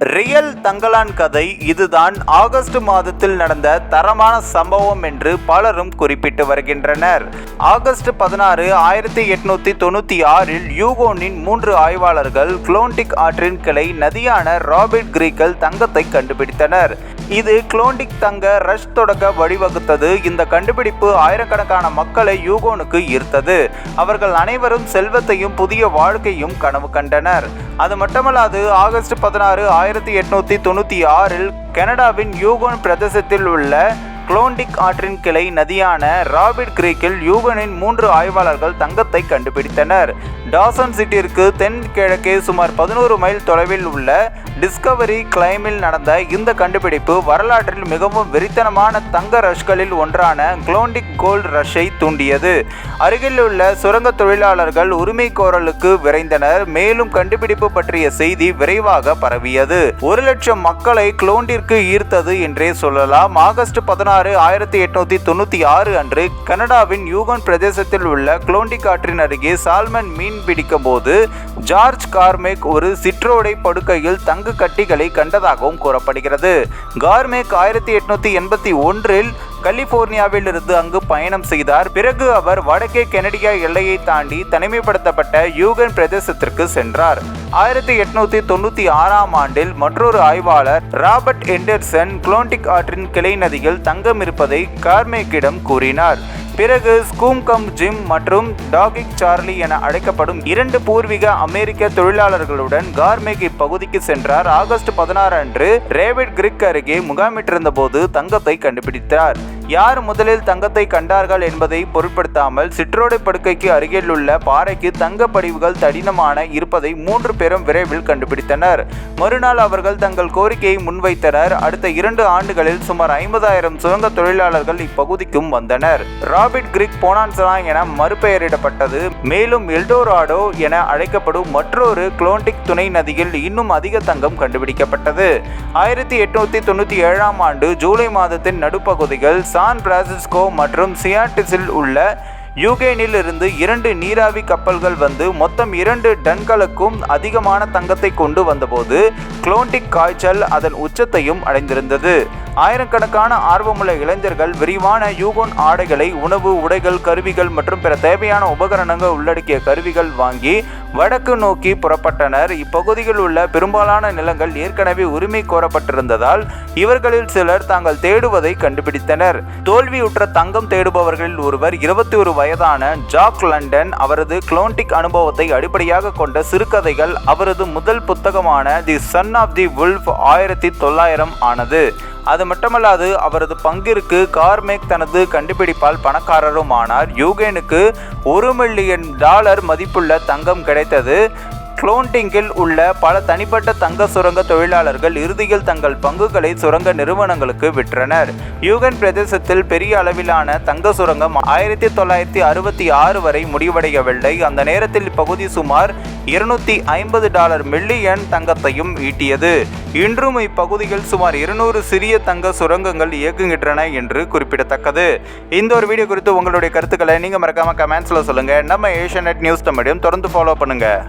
Real Thangalaan கதை இதுதான். August மாதத்தில் நடந்த தரமான சம்பவம் என்று பலரும் குறிப்பிட்டு வருகின்றனர். ஆகஸ்ட் பதினாறு ஆயிரத்தி எட்நூத்தி தொண்ணூத்தி ஆறில் யூகோனின் மூன்று ஆய்வாளர்கள் குளோண்டிக் ஆற்றின் கிளை நதியான ராபிட் கிரீக்கல் தங்கத்தை கண்டுபிடித்தனர். இது குளோண்டிக் தங்க ரஷ் தொடக்க வழிவகுத்தது. இந்த கண்டுபிடிப்பு ஆயிரக்கணக்கான மக்களை யூகோனுக்கு ஈர்த்தது. அவர்கள் அனைவரும் செல்வத்தையும் புதிய வாழ்க்கையும் கனவு கண்டனர். அது மட்டுமல்லாது ஆகஸ்ட் பதினாறு ஆயிரத்தி எட்நூத்தி தொண்ணூற்றி ஆறில் கனடாவின் யூகோன் பிரதேசத்தில் உள்ள குளோண்டிக் ஆற்றின் கிளை நதியான ராபிட் கிரீக்கில் யூகனின் மூன்று ஆய்வாளர்கள் தங்கத்தை கண்டுபிடித்தனர். டாசன் சிட்டிற்கு தென்கிழக்கே சுமார் பதினோரு மைல் தொலைவில் உள்ள டிஸ்கவரி கிளைமில் நடந்த இந்த கண்டுபிடிப்பு வரலாற்றில் மிகவும் வெறித்தனமான தங்க ரஷ்களில் ஒன்றான குளோண்டிக் கோல்ட் ரஷ்ஷை தூண்டியது. அருகிலுள்ள சுரங்க தொழிலாளர்கள் உரிமை கோரலுக்கு விரைந்தனர். மேலும் கண்டுபிடிப்பு பற்றிய செய்தி விரைவாக பரவியது. ஒரு லட்சம் மக்களை குளோண்டிற்கு ஈர்த்தது என்றே சொல்லலாம். ஆகஸ்ட் பதினாறு ஆயிரத்தி எட்நூத்தி தொண்ணூத்தி ஆறு அன்று கனடாவின் யூகன் பிரதேசத்தில் உள்ள குளோண்டிக் ஆற்றின் அருகே சால்மன் மீன் பிடிக்கும் போது ஜார்ஜ் கார்மேக் ஒரு சிற்றோடை படுக்கையில் தங்கு கட்டிகளை கண்டதாகவும் கூறப்படுகிறது. கார்மேக் ஆயிரத்தி எட்நூத்தி எண்பத்தி ஒன்றில் கலிபோர்னியாவில் இருந்து அங்கு பயணம் செய்தார். பிறகு அவர் வடக்கே கெனடியா எல்லையை தாண்டி தனிமைப்படுத்தப்பட்ட யூகன் பிரதேசத்திற்கு சென்றார். ஆயிரத்தி எட்நூத்தி தொண்ணூத்தி ஆறாம் ஆண்டில் மற்றொரு ஆய்வாளர் ராபர்ட் எண்டர்சன் குளோண்டிக் ஆற்றின் கிளை நதியில் தங்கம் இருப்பதை கார்மேக்கிடம் கூறினார். பிறகு ஸ்கூம்கம் ஜிம் மற்றும் டாகிக் சார்லி என அழைக்கப்படும் இரண்டு பூர்வீக அமெரிக்க தொழிலாளர்களுடன் கார்மேக் இப்பகுதிக்கு சென்றார். ஆகஸ்ட் பதினாறு அன்று ரேவிட் கிரிக் அருகே முகாமிட்டிருந்த போது தங்கத்தை கண்டுபிடித்தார். யார் முதலில் தங்கத்தை கண்டார்கள் என்பதை பொருட்படுத்தாமல் சிற்றோடை படுக்கைக்கு அருகில் உள்ள பாறைக்கு தங்க படிவுகள் தடினமான இருப்பதை மூன்று பேரும் விரைவில் கண்டுபிடித்தனர். மறுநாள் அவர்கள் தங்கள் கோரிக்கையை முன்வைத்தனர். அடுத்த இரண்டு ஆண்டுகளில் சுமார் ஐம்பதாயிரம் சுரங்க தொழிலாளர்கள் இப்பகுதிக்கும் வந்தனர். ராபிட் கிரிக் போனான்சனா என மறுபெயரிடப்பட்டது. மேலும் எல்டோராடோ என அழைக்கப்படும் மற்றொரு குளோண்டிக் துணை நதியில் இன்னும் அதிக தங்கம் கண்டுபிடிக்கப்பட்டது. ஆயிரத்தி எட்நூத்தி தொண்ணூத்தி ஏழாம் ஆண்டு ஜூலை மாதத்தின் நடுப்பகுதிகள் சான் பிரான்சிஸ்கோ மற்றும் சியாட்டிஸில் உள்ள யூகேனில் இருந்து இரண்டு நீராவி கப்பல்கள் வந்து மொத்தம் இரண்டு டன்களுக்கும் அதிகமான தங்கத்தை கொண்டு வந்தபோது குளோண்டிக் காய்ச்சல் அதன் உச்சத்தையும் அடைந்திருந்தது. ஆயிரக்கணக்கான ஆர்வமுள்ள இளைஞர்கள் விரிவான யூகோன் ஆடைகளை உணவு உடைகள் கருவிகள் மற்றும் பிற தேவையான உபகரணங்கள் உள்ளடக்கிய கருவிகள் வாங்கி வடக்கு நோக்கி புறப்பட்டனர். இப்பகுதியில் உள்ள பெரும்பாலான நிலங்கள் ஏற்கனவே உரிமை கோரப்பட்டிருந்ததால் இவர்களில் சிலர் தாங்கள் தேடுவதை கண்டுபிடித்தனர். தோல்வியுற்ற தங்கம் தேடுபவர்களில் ஒருவர் இருபத்தி ஒரு வயதான ஜாக் லண்டன் அவரது குளோன்டிக் அனுபவத்தை அடிப்படையாக கொண்ட சிறுகதைகள் அவரது முதல் புத்தகமான The Son of The Wolf ஆயிரத்தி தொள்ளாயிரம் ஆனது. அது மட்டுமல்லாது அவரது பங்கிற்கு கார்மேக் தனது கண்டுபிடிப்பால் பணக்காரரும் ஆனார் யூகேனுக்கு ஒரு மில்லியன் டாலர் மதிப்புள்ள தங்கம் கிடைத்தது. குளோண்டிங்கில் உள்ள பல தனிப்பட்ட தங்க சுரங்க தொழிலாளர்கள் இறுதியில் தங்கள் பங்குகளை சுரங்க நிறுவனங்களுக்கு விற்றனர். யூகன் பிரதேசத்தில் பெரிய அளவிலான தங்க சுரங்கம் ஆயிரத்தி தொள்ளாயிரத்தி அறுபத்தி ஆறு வரை முடிவடையவில்லை. அந்த நேரத்தில் இப்பகுதி சுமார் இருநூத்தி ஐம்பது டாலர் மில்லியன் தங்கத்தையும் ஈட்டியது. இன்றும் இப்பகுதியில் சுமார் இருநூறு சிறிய தங்க சுரங்கங்கள் இயக்குகின்றன என்று குறிப்பிடத்தக்கது. இந்த ஒரு வீடியோ குறித்து உங்களுடைய கருத்துக்களை நீங்கள் மறக்காமல் கமெண்ட்ஸில் சொல்லுங்கள் நம்ம ஏஷியா நியூஸ் தமிழையும் தொடர்ந்து ஃபாலோ பண்ணுங்கள்